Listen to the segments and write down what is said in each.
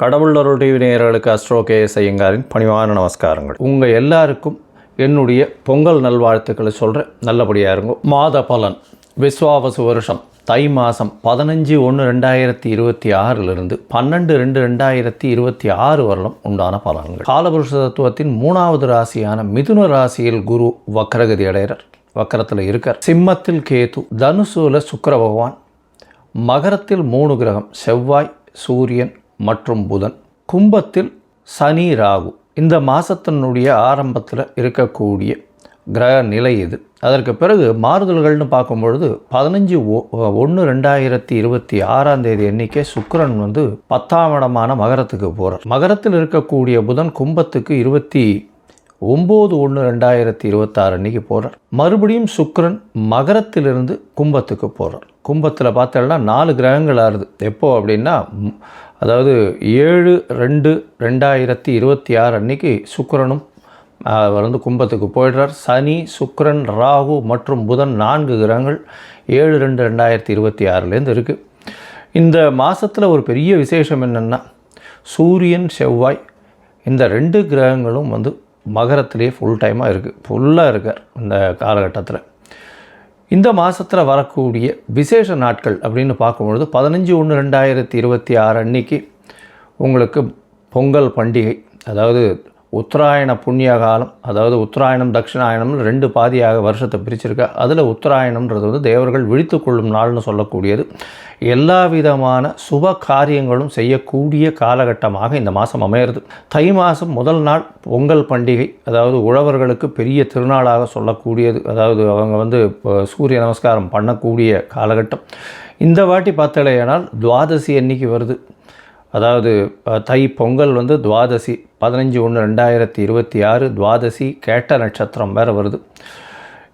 கடவுளருடைய TV நேயர்களுக்கு astro K S ஐயங்காரின் பணிவான நமஸ்காரங்கள். உங்கள் எல்லாருக்கும் என்னுடைய பொங்கல் நல்வாழ்த்துக்களை சொல்கிறேன் நல்லபடியாக இருங்க. மாத பலன். விஸ்வாவசு வருஷம். தை மாதம் பதினஞ்சு ஒன்று ரெண்டாயிரத்தி இருபத்தி ஆறிலிருந்து பன்னெண்டு ரெண்டு ரெண்டாயிரத்தி இருபத்தி ஆறு வருடம் உண்டான பலன்கள். காலபுருஷ தத்துவத்தின் மூணாவது ராசியான மிதுன ராசியில் குரு வக்கரகதி அடைகிறார். வக்கரத்தில் இருக்கார். சிம்மத்தில் கேது தனுசூல சுக்கர பகவான். மகரத்தில் மூணு கிரகம். செவ்வாய் சூரியன் மற்றும் புதன். கும்பத்தில் சனி ராகு. இந்த மாதத்தினுடைய ஆரம்பத்தில் இருக்கக்கூடிய கிரக நிலை இது அதற்கு பிறகு மாறுதல்கள்னு பார்க்கும்பொழுது பதினஞ்சு ஒன்று ரெண்டாயிரத்தி இருபத்தி ஆறாம் தேதி எண்ணிக்கை சுக்கரன் வந்து பத்தாம் இடமான மகரத்துக்கு போகிறார் மகரத்தில் இருக்கக்கூடிய புதன் கும்பத்துக்கு இருபத்தி ஒம்பது ஒன்று ரெண்டாயிரத்தி இருபத்தாறு அன்னைக்கு போகிறார் மறுபடியும் சுக்கரன் மகரத்திலிருந்து கும்பத்துக்கு போகிறார் கும்பத்தில் பார்த்தோம்னா நாலு கிரகங்கள் ஆறுது. எப்போது அப்படின்னா அதாவது ஏழு ரெண்டு ரெண்டாயிரத்தி இருபத்தி ஆறு அன்னைக்கு சுக்கரனும் அவர் வந்து கும்பத்துக்கு போயிடுறார். சனி சுக்கரன் ராகு மற்றும் புதன் நான்கு கிரகங்கள் ஏழு ரெண்டு ரெண்டாயிரத்தி இருபத்தி ஆறுலேருந்து இருக்குது இந்த மாதத்தில் ஒரு பெரிய விசேஷம் என்னென்னா சூரியன் செவ்வாய் இந்த ரெண்டு கிரகங்களும் வந்து மகரத்திலே ஃபுல் டைமாக இருக்குது ஃபுல்லாக இருக்கார் இந்த காலகட்டத்தில். இந்த மாதத்தில் வரக்கூடிய விசேஷ நாட்கள் அப்படின்னு பார்க்கும்பொழுது பதினஞ்சு ஒன்று ரெண்டாயிரத்தி இருபத்தி ஆறு அன்னைக்கு உங்களுக்கு பொங்கல் பண்டிகை அதாவது உத்தராயண புண்ணிய காலம் அதாவது உத்தராயணம் தட்சிணாயணம்னு ரெண்டு பாதியாக வருஷத்தை பிரிச்சிருக்கா அதில் உத்தராயணம்ன்றது வந்து தேவர்கள் விழித்து கொள்ளும் நாள்னு சொல்லக்கூடியது. எல்லா விதமான சுப காரியங்களும் செய்யக்கூடிய காலகட்டமாக இந்த மாதம் அமையிறது. தை மாதம் முதல் நாள் பொங்கல் பண்டிகை அதாவது உழவர்களுக்கு பெரிய திருநாளாக சொல்லக்கூடியது அதாவது அவங்க வந்து இப்போ சூரிய நமஸ்காரம் பண்ணக்கூடிய காலகட்டம். இந்த வாட்டி பார்த்தலையானால் துவாதசி அன்னைக்கு வருது. அதாவது தை பொங்கல் வந்து துவாதசி பதினஞ்சு ஒன்று ரெண்டாயிரத்தி இருபத்தி ஆறு துவாதசி கேட்ட நட்சத்திரம் வேறு வருது.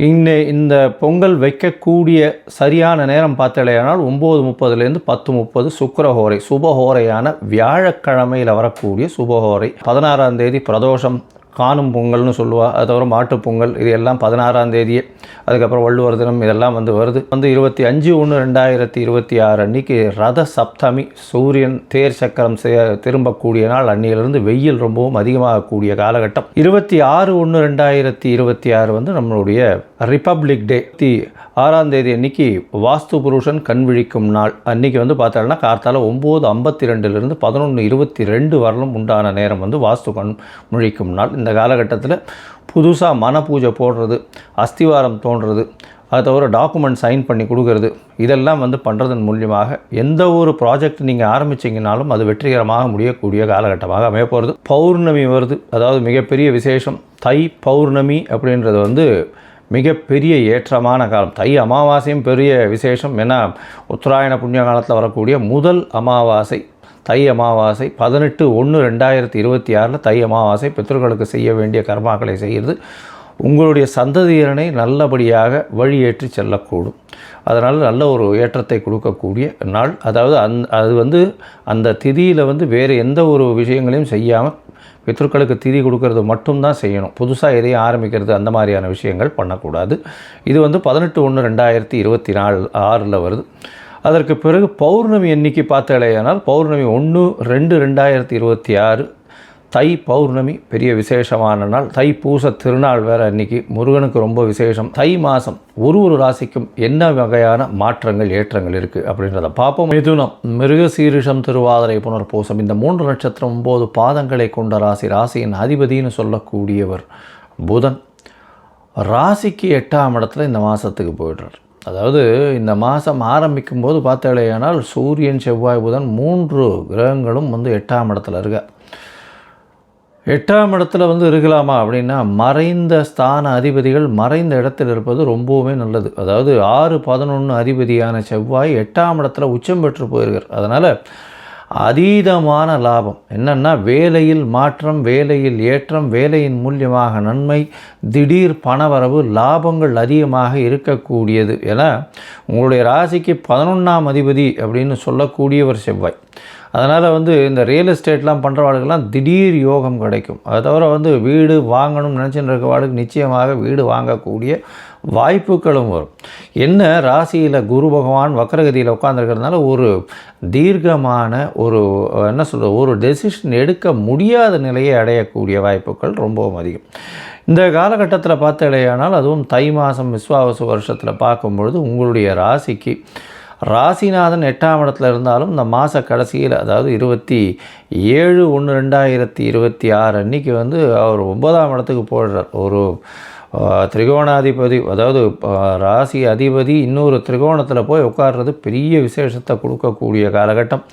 இன்ன இந்த பொங்கல் வைக்கக்கூடிய சரியான நேரம் பார்த்தலையானால் ஒம்பது முப்பதுலேருந்து பத்து முப்பது சுக்கரஹோரை சுபஹோரையான வியாழக்கிழமையில் வரக்கூடிய சுபஹோரை. பதினாறாம் தேதி பிரதோஷம் காணும் பொங்கல்னு சொல்லுவாள் அது தவிர மாட்டுப் பொங்கல் இது எல்லாம் பதினாறாம் தேதியே. அதுக்கப்புறம் வள்ளுவர் தினம் இதெல்லாம் வந்து வருது. வந்து இருபத்தி அஞ்சு ஒன்று ரெண்டாயிரத்தி இருபத்தி ஆறு அன்னைக்கு ரத சப்தமி சூரியன் தேர் சக்கரம் செ- திரும்பக்கூடிய நாள் அன்னியிலிருந்து வெயில் ரொம்பவும் அதிகமாகக்கூடிய காலகட்டம். இருபத்தி ஆறு ஒன்று ரெண்டாயிரத்தி இருபத்தி ஆறு வந்து நம்மளுடைய ரிப்பப்ளிக் டே தி ஆறாம் தேதி அன்னைக்கு வாஸ்து புருஷன் கண் விழிக்கும் நாள். அன்னைக்கு வந்து பார்த்தாருன்னா கார்த்தால ஒம்பது ஐம்பத்தி ரெண்டுலேருந்து பதினொன்று இருபத்தி ரெண்டு வரலும் உண்டான நேரம் வந்து வாஸ்து கண் முழிக்கும் நாள். இந்த காலகட்டத்தில் புதுசாக மன பூஜை போடுறது அஸ்திவாரம் தோன்றது அதை தவிர டாக்குமெண்ட் சைன் பண்ணி கொடுக்கறது இதெல்லாம் வந்து பண்ணுறதன் மூலியமாக எந்த ஒரு ப்ராஜெக்ட் நீங்கள் ஆரம்பிச்சிங்கனாலும் அது வெற்றிகரமாக முடியக்கூடிய காலகட்டமாக அமைய போகிறது பௌர்ணமி வருது. அதாவது மிகப்பெரிய விசேஷம். தை பௌர்ணமி அப்படின்றது வந்து மிகப்பெரிய ஏற்றமான காலம். தை அமாவாசையும் பெரிய விசேஷம் ஏன்னா உத்தராயண புண்ணிய காலத்தில் வரக்கூடிய முதல் அமாவாசை. தை அமாவாசை பதினெட்டு ஒன்று ரெண்டாயிரத்தி இருபத்தி ஆறில் தை அமாவாசை பித்தர்களுக்கு செய்ய வேண்டிய கர்மாக்களை செய்கிறது. உங்களுடைய சந்ததியரனை நல்லபடியாக வழியேற்றி செல்லக்கூடும். அதனால் நல்ல ஒரு ஏற்றத்தை கொடுக்கக்கூடிய நாள். அதாவது அந் அது வந்து அந்த திதியில் வந்து வேறு எந்த ஒரு விஷயங்களையும் செய்யாமல் பித்ருக்களுக்கு திதி கொடுக்கறது மட்டும்தான் செய்யணும். புதுசாக எதையும் ஆரம்பிக்கிறது அந்த மாதிரியான விஷயங்கள் பண்ணக்கூடாது. இது வந்து பதினெட்டு ஒன்று ரெண்டாயிரத்தி இருபத்தி நாலு ஆறில் வருது. அதற்கு பிறகு பௌர்ணமி எண்ணிக்கை பார்த்தாலேயானால் பௌர்ணமி ஒன்று ரெண்டு ரெண்டாயிரத்தி இருபத்தி ஆறு தை பௌர்ணமி பெரிய விசேஷமான நாள். தை பூச திருநாள் வேறு அன்னைக்கு முருகனுக்கு ரொம்ப விசேஷம். தை மாதம் ஒரு ஒரு ராசிக்கும் என்ன வகையான மாற்றங்கள் ஏற்றங்கள் இருக்குது அப்படின்றத பார்ப்போம். மிதுனம் மிருகசீரிஷம் திருவாதிரை புனர்பூசம் இந்த மூன்று நட்சத்திரம் ஒம்பது பாதங்களை கொண்ட ராசி ராசியின் அதிபதின்னு சொல்லக்கூடியவர் புதன். ராசிக்கு எட்டாம் இடத்துல இந்த மாதத்துக்கு போயிடுறார். அதாவது இந்த மாதம் ஆரம்பிக்கும் போது பார்த்தாலேயானால் சூரியன் செவ்வாய் புதன் மூன்று கிரகங்களும் வந்து எட்டாம் இடத்துல இருக்க எட்டாம் இடத்துல வந்து இருக்கலாமா அப்படின்னா மறைந்த ஸ்தான அதிபதிகள் மறைந்த இடத்தில் இருப்பது ரொம்பவுமே நல்லது. அதாவது ஆறு பதினொன்று அதிபதியான செவ்வாய் எட்டாம் இடத்துல உச்சம் பெற்று போயிருக்கார். அதனால் அதீதமான லாபம். என்னென்னா வேலையில் மாற்றம் வேலையில் ஏற்றம் வேலையின் மூலியமாக நன்மை திடீர் பணவரவு லாபங்கள் அதிகமாக இருக்கக்கூடியது. என உங்களுடைய ராசிக்கு பதினொன்றாம் அதிபதி அப்படின்னு சொல்லக்கூடியவர் செவ்வாய். அதனால் வந்து இந்த ரியல் எஸ்டேட்லாம் பண்ணுறவாளுக்கெல்லாம் திடீர் யோகம் கிடைக்கும். அது தவிர வந்து வீடு வாங்கணும்னு நினச்சிட்டு இருக்கவாளுக்கு நிச்சயமாக வீடு வாங்கக்கூடிய வாய்ப்புகளும் வரும். என்ன? ராசியில் குரு பகவான் வக்கரகதியில் உட்காந்துருக்கிறதுனால ஒரு தீர்க்கமான ஒரு என்ன சொல்கிறது ஒரு டெசிஷன் எடுக்க முடியாத நிலையை அடையக்கூடிய வாய்ப்புகள் ரொம்பவும் அதிகம். இந்த காலகட்டத்தில் பார்த்தாலேயானால் அதுவும் தை மாதம் விஸ்வாவசு வருஷத்தில் பார்க்கும்பொழுது உங்களுடைய ராசிக்கு ராசிநாதன் எட்டாம் இடத்துல இருந்தாலும் இந்த மாத கடைசியில் அதாவது இருபத்தி ஏழு ஒன்று ரெண்டாயிரத்தி இருபத்தி ஆறு அன்னைக்கு வந்து அவர் ஒன்பதாம் இடத்துக்கு போடுறார் ஒரு திரிகோணாதிபதி அதாவது ராசி அதிபதி இன்னொரு திரிகோணத்தில் போய் உட்கார்றது பெரிய விசேஷத்தை கொடுக்கக்கூடிய காலகட்டம்.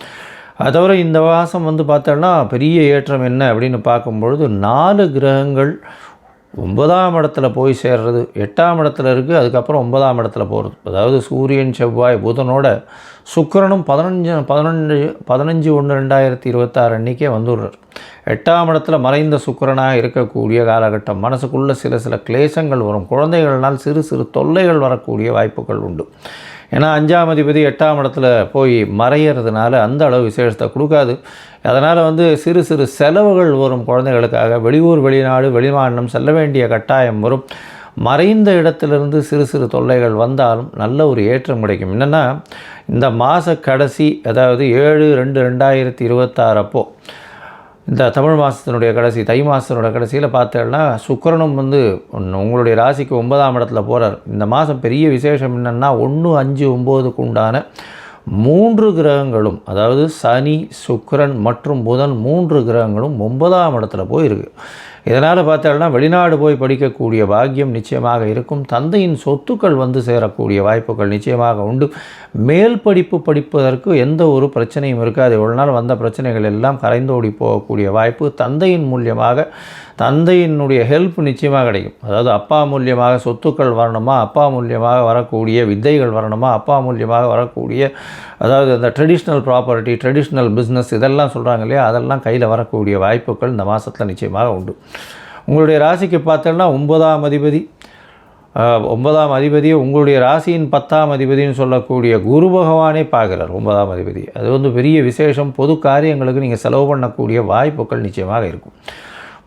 தவிர இந்த மாதம் வந்து பார்த்தோன்னா பெரிய ஏற்றம் என்ன அப்படின்னு பார்க்கும்பொழுது நாலு கிரகங்கள் ஒன்பதாம் இடத்துல போய் சேர்றது எட்டாம் இடத்துல இருக்குது அதுக்கப்புறம் ஒன்பதாம் இடத்துல போகிறது அதாவது சூரியன் செவ்வாய் புதனோட சுக்கரனும் பதினஞ்சு பதினஞ்சு பதினஞ்சு ஒன்று ரெண்டாயிரத்தி இருபத்தாறு அன்றைக்கே வந்துடுறார். எட்டாம் இடத்துல மறைந்த சுக்கரனாக இருக்கக்கூடிய காலகட்டம். மனசுக்குள்ளே சில சில கிளேசங்கள் வரும். குழந்தைகள்னால் சிறு சிறு தொல்லைகள் வரக்கூடிய வாய்ப்புகள் உண்டு. ஏன்னா அஞ்சாம் அதிபதி எட்டாம் இடத்துல போய் மறையிறதுனால அந்த அளவு விசேஷத்தை கொடுக்காது. அதனால் வந்து சிறு சிறு செலவுகள் வரும் குழந்தைகளுக்காக. வெளியூர் வெளிநாடு வெளிமாநிலம் செல்ல வேண்டிய கட்டாயம் வரும். மறைந்த இடத்திலிருந்து சிறு சிறு தொல்லைகள் வந்தாலும் நல்ல ஒரு ஏற்றம் கிடைக்கும். என்னென்னா இந்த மாத கடைசி அதாவது ஏழு ரெண்டு ரெண்டாயிரத்தி இருபத்தாறு அப்போது இந்த தமிழ் மாதத்தினுடைய கடைசி தை மாதத்தினுடைய கடைசியில் பார்த்தேன்னா சுக்கரனும் வந்து உங்களுடைய ராசிக்கு ஒன்பதாம் இடத்துல போகிறார் இந்த மாதம் பெரிய விசேஷம் என்னென்னா ஒன்று அஞ்சு ஒம்போதுக்கு உண்டான மூன்று கிரகங்களும் அதாவது சனி சுக்கரன் மற்றும் புதன் மூன்று கிரகங்களும் ஒன்பதாம் இடத்துல போயிருக்கு. இதனால் பார்த்தோம்னா வெளிநாடு போய் படிக்கக்கூடிய பாக்கியம் நிச்சயமாக இருக்கும். தந்தையின் சொத்துக்கள் வந்து சேரக்கூடிய வாய்ப்புகள் நிச்சயமாக உண்டு. மேல் படிப்பு படிப்பதற்கு எந்த ஒரு பிரச்சனையும் இருக்காது. இவ்வளோ நாள் வந்த பிரச்சனைகள் எல்லாம் கரைந்தோடி போகக்கூடிய வாய்ப்பு தந்தையின் மூலியமாக தந்தையினுடைய ஹெல்ப் நிச்சயமாக கிடைக்கும். அதாவது அப்பா மூலியமாக சொத்துக்கள் வரணுமா? அப்பா மூலியமாக வரக்கூடிய வித்தைகள் வரணுமா? அப்பா மூலியமாக வரக்கூடிய அதாவது அந்த ட்ரெடிஷ்னல் ப்ராப்பர்ட்டி ட்ரெடிஷ்னல் பிஸ்னஸ் இதெல்லாம் சொல்கிறாங்க இல்லையா? அதெல்லாம் கையில் வரக்கூடிய வாய்ப்புகள் இந்த மாதத்தில் நிச்சயமாக உண்டு. உங்களுடைய ராசிக்கு பார்த்தோன்னா ஒன்பதாம் அதிபதி. ஒன்பதாம் அதிபதி உங்களுடைய ராசியின் பத்தாம் அதிபதினு சொல்லக்கூடிய குரு பகவானே பார்க்குறார் ஒன்பதாம் அதிபதி. அது வந்து பெரிய விசேஷம் பொது காரியங்களுக்கு நீங்கள் செலவு பண்ணக்கூடிய வாய்ப்புகள் நிச்சயமாக இருக்கும்.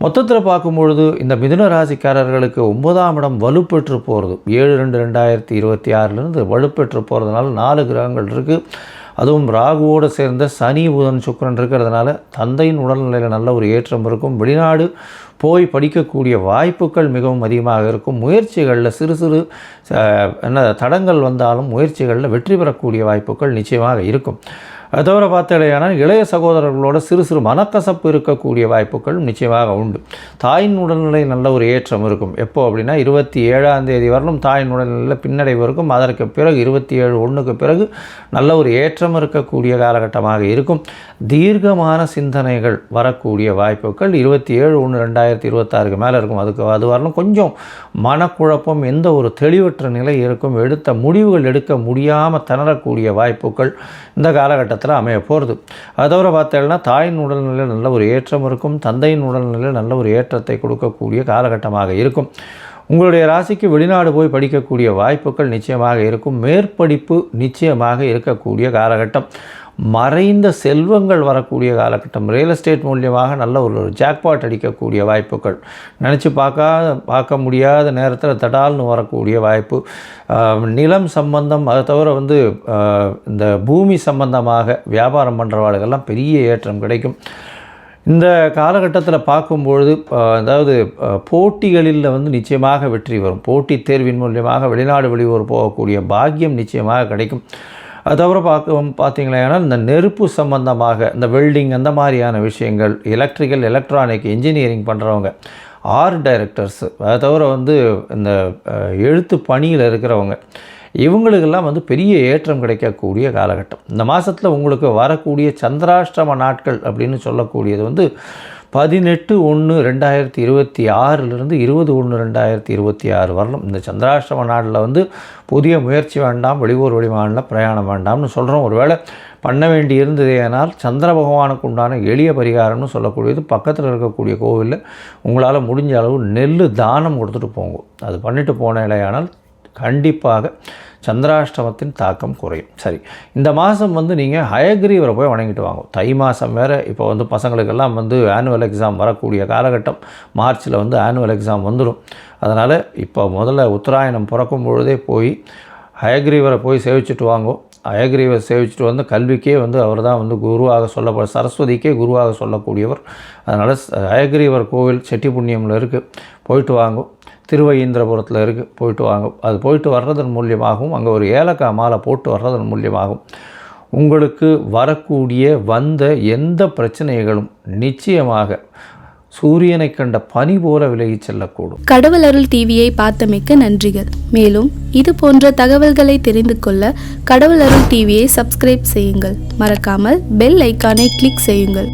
மொத்தத்தில் பார்க்கும்பொழுது இந்த மிதுன ராசிக்காரர்களுக்கு ஒன்பதாம் இடம் வலுப்பெற்று போகிறது ஏழு ரெண்டு ரெண்டாயிரத்தி இருபத்தி ஆறிலிருந்து வலுப்பெற்று போகிறதுனால நாலு கிரகங்கள் இருக்குது அதுவும் ராகுவோடு சேர்ந்த சனி புதன் சுக்கரன் இருக்கிறதுனால தந்தையின் உடல்நிலையில் நல்ல ஒரு ஏற்றம் இருக்கும். வெளிநாடு போய் படிக்கக்கூடிய வாய்ப்புகள் மிகவும் அதிகமாக இருக்கும். முயற்சிகளில் சிறு சிறு என்ன தடங்கள் வந்தாலும் முயற்சிகளில் வெற்றி பெறக்கூடிய வாய்ப்புகள் நிச்சயமாக இருக்கும். அது தவிர பார்த்தாலேயானால் இளைய சகோதரர்களோட சிறு சிறு மனக்கசப்பு இருக்கக்கூடிய வாய்ப்புகள் நிச்சயமாக உண்டு. தாயின் உடல்நிலை நல்ல ஒரு ஏற்றம் இருக்கும். எப்போ அப்படின்னா இருபத்தி ஏழாம் தேதி வரலும் தாயின் உடல்நிலையில் பின்னடைவு இருக்கும். அதற்கு பிறகு இருபத்தி ஏழு ஒன்றுக்கு பிறகு நல்ல ஒரு ஏற்றம் இருக்கக்கூடிய காலகட்டமாக இருக்கும். தீர்க்கமான சிந்தனைகள் வரக்கூடிய வாய்ப்புகள் இருபத்தி ஏழு ஒன்று ரெண்டாயிரத்தி இருபத்தாறுக்கு மேலே இருக்கும். அதுக்கு அது வரலும் கொஞ்சம் மனக்குழப்பம் எந்த ஒரு தெளிவற்ற நிலை இருக்கும். எடுத்த முடிவுகள் எடுக்க முடியாமல் திணறக்கூடிய வாய்ப்புகள் இந்த காலகட்டத்தில் இடத்துல அமைய போகிறது. அதை தவிர பார்த்தேன்னா தாயின் உடல்நிலையில் நல்ல ஒரு ஏற்றம் இருக்கும் தந்தையின் உடல்நிலையில் நல்ல ஒரு ஏற்றத்தை கொடுக்கக்கூடிய காலகட்டமாக இருக்கும். உங்களுடைய ராசிக்கு வெளிநாடு போய் படிக்கக்கூடிய வாய்ப்புகள் நிச்சயமாக இருக்கும். மேற்படிப்பு நிச்சயமாக இருக்கக்கூடிய காலகட்டம். மறைந்த செல்வங்கள் வரக்கூடிய காலகட்டம். ரியல் எஸ்டேட் மூலியமாக நல்ல ஒரு ஜாக்பாட் அடிக்கக்கூடிய வாய்ப்புகள். நினச்சி பார்க்காத பார்க்க முடியாத நேரத்தில் தடால்னு வரக்கூடிய வாய்ப்பு. நிலம் சம்பந்தம் அதை தவிர வந்து இந்த பூமி சம்பந்தமாக வியாபாரம் பண்ணுறவாளுக்கெல்லாம் பெரிய ஏற்றம் கிடைக்கும். இந்த காலகட்டத்தில் பார்க்கும்பொழுது அதாவது போட்டிகளில் வந்து நிச்சயமாக வெற்றி வரும். போட்டித் தேர்வின் மூலியமாக வெளிநாடு வெளியூர் போகக்கூடிய பாக்கியம் நிச்சயமாக கிடைக்கும். அது தவிர பார்க்க பார்த்தீங்களா இந்த நெருப்பு சம்பந்தமாக இந்த வெல்டிங் அந்த மாதிரியான விஷயங்கள் எலக்ட்ரிக்கல் எலக்ட்ரானிக் இன்ஜினியரிங் பண்ணுறவங்க ஆர்ட் டைரக்டர்ஸ் அதை தவிர வந்து இந்த எழுத்து பணியில் இருக்கிறவங்க இவங்களுக்கெல்லாம் வந்து பெரிய ஏற்றம் கிடைக்கக்கூடிய காலகட்டம். இந்த மாதத்தில் உங்களுக்கு வரக்கூடிய சந்திராஷ்டம நாட்கள் அப்படின்னு சொல்லக்கூடியது வந்து பதினெட்டு ஒன்று ரெண்டாயிரத்தி இருபத்தி ஆறிலிருந்து இருபது ஒன்று ரெண்டாயிரத்தி இருபத்தி ஆறு வரலாம் இந்த சந்திராஷ்டம நாளில் வந்து புதிய முயற்சி வேண்டாம் வெளியூர் வெளிமாநில பிரயாணம் வேண்டாம்னு சொல்கிறோம் ஒருவேளை பண்ண வேண்டி இருந்தது ஏனால் சந்திர பகவானுக்கு உண்டான எளிய பரிகாரம்னு சொல்லக்கூடியது பக்கத்தில் இருக்கக்கூடிய கோவிலில் உங்களால் முடிஞ்ச அளவு நெல் தானம் கொடுத்துட்டு போங்க. அது பண்ணிட்டு போன இடையானால் கண்டிப்பாக சந்திராஷ்டமத்தின் தாக்கம் குறையும். சரி இந்த மாதம் வந்து நீங்கள் ஹயக்ரீவரை போய் வணங்கிட்டு வாங்க. தை மாதம் வேறு இப்போ வந்து பசங்களுக்கெல்லாம் வந்து ஆனுவல் எக்ஸாம் வரக்கூடிய காலகட்டம். மார்ச்சில் வந்து ஆனுவல் எக்ஸாம் வந்துடும் அதனால் இப்போ முதல்ல உத்தராயணம் பிறக்கும் பொழுதே போய் ஹயக்ரீவரை போய் சேவிச்சுட்டு வாங்கோ. அயக்ரீவர் சேவிச்சுட்டு வந்து கல்விக்கே வந்து அவர் தான் வந்து குருவாக சொல்லப்பட சரஸ்வதிக்கே குருவாக சொல்லக்கூடியவர். அதனால் ஹயக்ரீவர் கோவில் செட்டி புண்ணியமில் இருக்குது போயிட்டு வாங்கோ. திருவையீந்திரபுரத்தில் இருக்குது போயிட்டு வாங்க. அது போயிட்டு வர்றதன் மூலியமாகவும் அங்கே ஒரு ஏலக்காய் மாலை போட்டு வர்றதன் மூலியமாகவும் உங்களுக்கு வரக்கூடிய வந்த எந்த பிரச்சனைகளும் நிச்சயமாக சூரியனை கண்ட பனி போல விலகி செல்லக்கூடும். கடவுள் அருள் டிவியை பார்த்தமைக்க நன்றிகள். மேலும் இது போன்ற தகவல்களை தெரிந்து கொள்ள கடவுள் அருள் டிவியை சப்ஸ்கிரைப் செய்யுங்கள். மறக்காமல் பெல் ஐக்கானை கிளிக் செய்யுங்கள்.